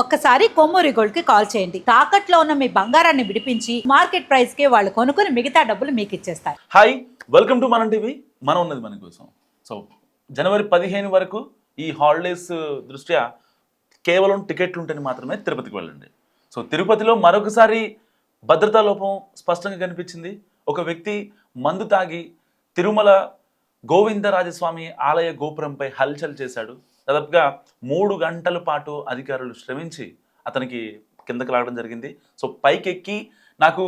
ఒక్కసారి కొమ్మూరి గోల్డ్కి కాల్ చేయండి. తాకట్లో ఉన్న మీ బంగారాన్ని విడిపించి మార్కెట్ ప్రైస్కి వాళ్ళు కొనుక్కుని మిగతా డబ్బులు మీకు ఇచ్చేస్తారు. Hi welcome to Manam TV. మనం ఉన్నది మన కోసం. సో జనవరి పదిహేను వరకు ఈ హాలిడేస్ దృష్ట్యా కేవలం టికెట్లు ఉంటేనే మాత్రమే తిరుపతికి వెళ్ళండి. సో తిరుపతిలో మరొకసారి భద్రతా లోపం స్పష్టంగా కనిపించింది. ఒక వ్యక్తి మందు తాగి తిరుమల గోవిందరాజస్వామి ఆలయ గోపురంపై హల్చల్ చేశాడు. దాదాపుగా మూడు గంటల పాటు అధికారులు శ్రమించి అతనికి కిందకి లాగడం జరిగింది. సో పైకెక్కి నాకు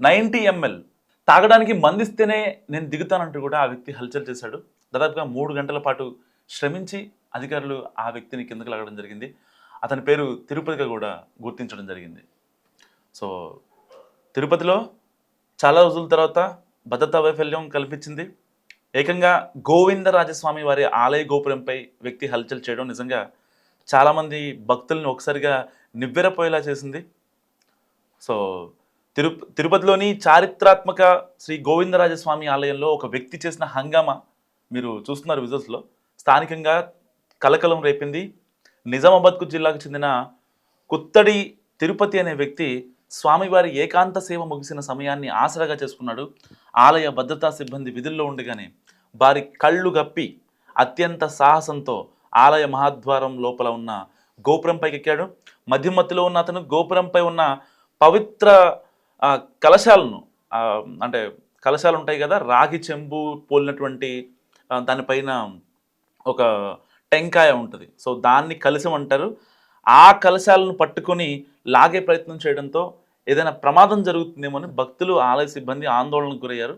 నైంటీ ఎంఎల్ తాగడానికి మందిస్తేనే నేను దిగుతానంటూ కూడా ఆ వ్యక్తి హల్చల్ చేశాడు. దాదాపుగా మూడు గంటల పాటు శ్రమించి అధికారులు ఆ వ్యక్తిని కిందకు లాగడం జరిగింది. అతని పేరు తిరుపతిగా కూడా గుర్తించడం జరిగింది. సో తిరుపతిలో చాలా రోజుల తర్వాత భద్రతా వైఫల్యం కల్పించింది. ఏకంగా గోవిందరాజస్వామి వారి ఆలయ గోపురంపై వ్యక్తి హల్చల్ చేయడం నిజంగా చాలామంది భక్తులను ఒకసారిగా నివ్వెరపోయేలా చేసింది. సో తిరు తిరుపతిలోని చారిత్రాత్మక శ్రీ గోవిందరాజస్వామి ఆలయంలో ఒక వ్యక్తి చేసిన హంగామా మీరు చూస్తున్నారు విజువల్స్లో స్థానికంగా కలకలం రేపింది. నిజామాబాద్కు జిల్లాకు చెందిన కుత్తడి తిరుపతి అనే వ్యక్తి స్వామివారి ఏకాంత సేవ ముగిసిన సమయాన్ని ఆసరాగా చేసుకున్నాడు. ఆలయ భద్రతా సిబ్బంది విధుల్లో ఉండగానే వారి కళ్ళు గప్పి అత్యంత సాహసంతో ఆలయ మహాద్వారం లోపల ఉన్న గోపురంపైకి ఎక్కాడు. మధ్యలో ఉన్న అతను గోపురంపై ఉన్న పవిత్ర కలశాలను అంటే కలశాలు ఉంటాయి కదా రాగి చెంబు పోలినటువంటి దానిపైన ఒక టెంకాయ ఉంటుంది. సో దాన్ని కలశం అంటారు. ఆ కలశాలను పట్టుకొని లాగే ప్రయత్నం చేయడంతో ఏదైనా ప్రమాదం జరుగుతుందేమో అని భక్తులు ఆలయ సిబ్బంది ఆందోళనకు గురయ్యారు.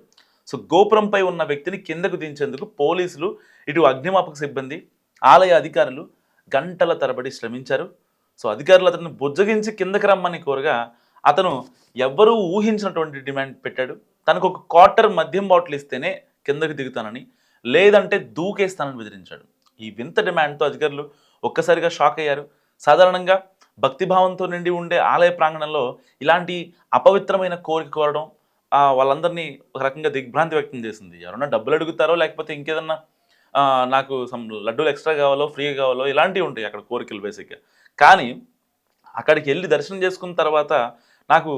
సో గోపురంపై ఉన్న వ్యక్తిని కిందకు దించేందుకు పోలీసులు ఇటు అగ్నిమాపక సిబ్బంది ఆలయ అధికారులు గంటల తరబడి శ్రమించారు. సో అధికారులు అతన్ని బుజ్జగించి కిందకి రమ్మని కోరగా అతను ఎవ్వరూ ఊహించినటువంటి డిమాండ్ పెట్టాడు. తనకు ఒక క్వార్టర్ మద్యం బాటిల్ ఇస్తేనే కిందకి దిగుతానని లేదంటే దూకేస్తానని బెదిరించాడు. ఈ వింత డిమాండ్తో అధికారులు ఒక్కసారిగా షాక్ అయ్యారు. సాధారణంగా భక్తిభావంతో నిండి ఉండే ఆలయ ప్రాంగణంలో ఇలాంటి అపవిత్రమైన కోరిక కోరడం వాళ్ళందరినీ ఒక రకంగా దిగ్భ్రాంతి వ్యక్తం చేసింది. ఎవరన్నా డబ్బులు అడుగుతారో లేకపోతే ఇంకేదన్నా నాకు సమ్ లడ్డూలు ఎక్స్ట్రా కావాలో ఫ్రీగా కావాలో ఇలాంటివి ఉంటాయి అక్కడ కోరికలు బేసిక్గా. కానీ అక్కడికి వెళ్ళి దర్శనం చేసుకున్న తర్వాత నాకు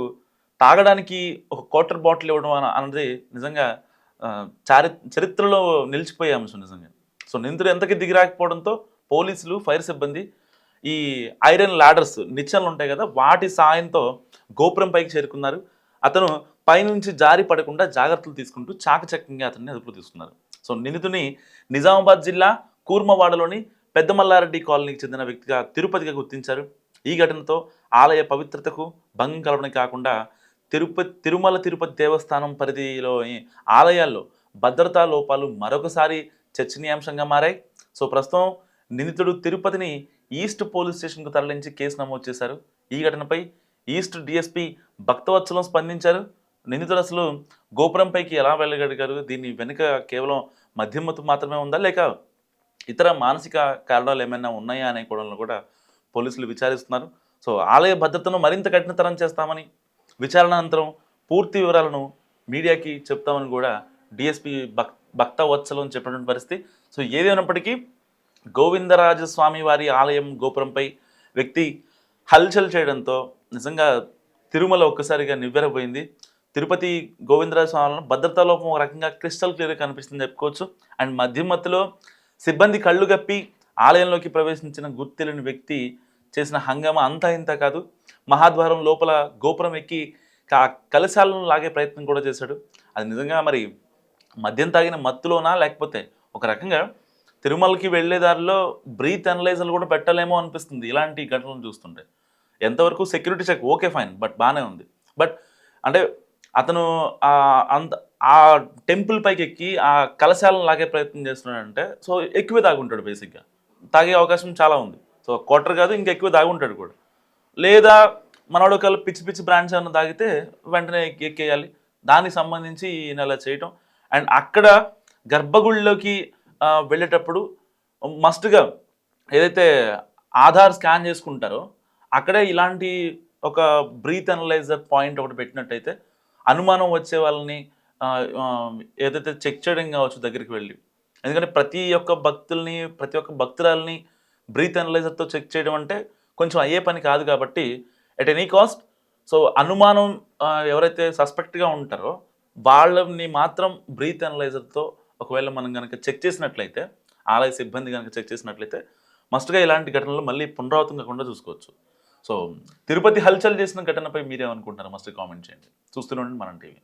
తాగడానికి ఒక క్వార్టర్ బాటిల్ ఇవ్వడం అన్నది నిజంగా చారి చరిత్రలో నిలిచిపోయే అంశం నిజంగా. సో నిందితుడు ఎంతకి దిగిరాకపోవడంతో పోలీసులు ఫైర్ సిబ్బంది ఈ ఐరన్ లాడర్స్ నిచ్చెనలు ఉంటాయి కదా వాటి సాయంతో గోపురం పైకి చేరుకున్నారు. అతను పైనుంచి జారి పడకుండా జాగ్రత్తలు తీసుకుంటూ చాకచక్యంగా అతన్ని అదుపులో తీసుకున్నారు. సో నిందితుని నిజామాబాద్ జిల్లా కూర్మవాడలోని పెద్దమల్లారెడ్డి కాలనీకి చెందిన వ్యక్తిగా తిరుపతిగా గుర్తించారు. ఈ ఘటనతో ఆలయ పవిత్రతకు భంగం కలవడం కాకుండా తిరుపతి తిరుమల తిరుపతి దేవస్థానం పరిధిలోని ఆలయాల్లో భద్రతా లోపాలు మరొకసారి చర్చనీయాంశంగా మారాయి. సో ప్రస్తుతం నిందితుడు తిరుపతిని ఈస్ట్ పోలీస్ స్టేషన్కు తరలించి కేసు నమోదు చేశారు. ఈ ఘటనపై ఈస్ట్ డిఎస్పీ భక్తవత్సలం స్పందించారు. నిందితుడు అసలు గోపురంపైకి ఎలా వెళ్ళగలిగారు? దీని వెనుక కేవలం మధ్యమతు మాత్రమే ఉందా? లేక ఇతర మానసిక కారణాలు ఏమైనా ఉన్నాయా అనే కోణంలో కూడా పోలీసులు విచారిస్తున్నారు. సో ఆలయ భద్రతను మరింత కఠినతరం చేస్తామని విచారణ అనంతరం పూర్తి వివరాలను మీడియాకి చెప్తామని కూడా డిఎస్పీ భక్ భక్త వత్సలం చెప్పినటువంటి పరిస్థితి. సో ఏదేమైనప్పటికీ గోవిందరాజస్వామి వారి ఆలయం గోపురంపై వ్యక్తి హల్చల్ చేయడంతో నిజంగా తిరుమల ఒక్కసారిగా నివ్వెరపోయింది. తిరుపతి గోవిందరాజ స్వామి భద్రతా లోపం ఒక రకంగా క్రిస్టల్ క్లియర్గా కనిపిస్తుంది చెప్పుకోవచ్చు. అండ్ మధ్య మధ్యలో సిబ్బంది కళ్ళు గప్పి ఆలయంలోకి ప్రవేశించిన గుర్తెలిని వ్యక్తి చేసిన హంగామా అంతా ఇంత కాదు. మహాద్వారం లోపల గోపురం ఎక్కి కలశాలను లాగే ప్రయత్నం కూడా చేశాడు. అది నిజంగా మరి మద్యం తాగిన మత్తులోనా లేకపోతే ఒక రకంగా తిరుమలకి వెళ్ళే దారిలో బ్రీత్ అనలైజర్లు కూడా పెట్టలేమో అనిపిస్తుంది ఇలాంటి ఘటనలు చూస్తుంటే. ఎంతవరకు security check okay fine but బాగానే ఉంది. బట్ అంటే అతను అంత ఆ టెంపుల్ పైకి ఎక్కి ఆ కలశాలను లాగే ప్రయత్నం చేస్తున్నాడంటే సో ఎక్కువే తాగుంటాడు బేసిక్గా తాగే అవకాశం చాలా ఉంది. సో క్వార్టర్ కాదు ఇంకా ఎక్కువ తాగుంటాడు కూడా. లేదా మనోడు ఒకవేళ పిచ్చి పిచ్చి బ్రాండ్స్ ఏమైనా తాగితే వెంటనే ఎక్కి- ఎక్కేయాలి. దానికి సంబంధించి ఈయన అలా చేయటం. అండ్ అక్కడ గర్భగుడిలోకి వెళ్ళేటప్పుడు మస్ట్గా ఏదైతే ఆధార్ స్కాన్ చేసుకుంటారో అక్కడే ఇలాంటి ఒక బ్రీత్ అనలైజర్ పాయింట్ ఒకటి పెట్టినట్టయితే అనుమానం వచ్చే వాళ్ళని ఏదైతే చెక్ చేయడం కావచ్చు దగ్గరికి వెళ్ళి. ఎందుకంటే ప్రతి ఒక్క భక్తుల్ని ప్రతి ఒక్క భక్తురాల్ని బ్రీత్ అనలైజర్తో చెక్ చేయడం అంటే కొంచెం అయ్యే పని కాదు కాబట్టి ఎట్ ఎనీ కాస్ట్ సో అనుమానం ఎవరైతే సస్పెక్ట్గా ఉంటారో వాళ్ళని మాత్రం బ్రీత్ అనలైజర్తో ఒకవేళ మనం కనుక చెక్ చేసినట్లయితే ఆలయ సిబ్బంది కనుక చెక్ చేసినట్లయితే మస్ట్గా ఇలాంటి ఘటనలు మళ్ళీ పునరావృతం కాకుండా చూసుకోవచ్చు. సో తిరుపతి హల్చల్ చేసిన ఘటనపై మీరేమనుకుంటున్నారు మస్ట్ కామెంట్ చేయండి. చూస్తూనే ఉండండి మనం టీవీ.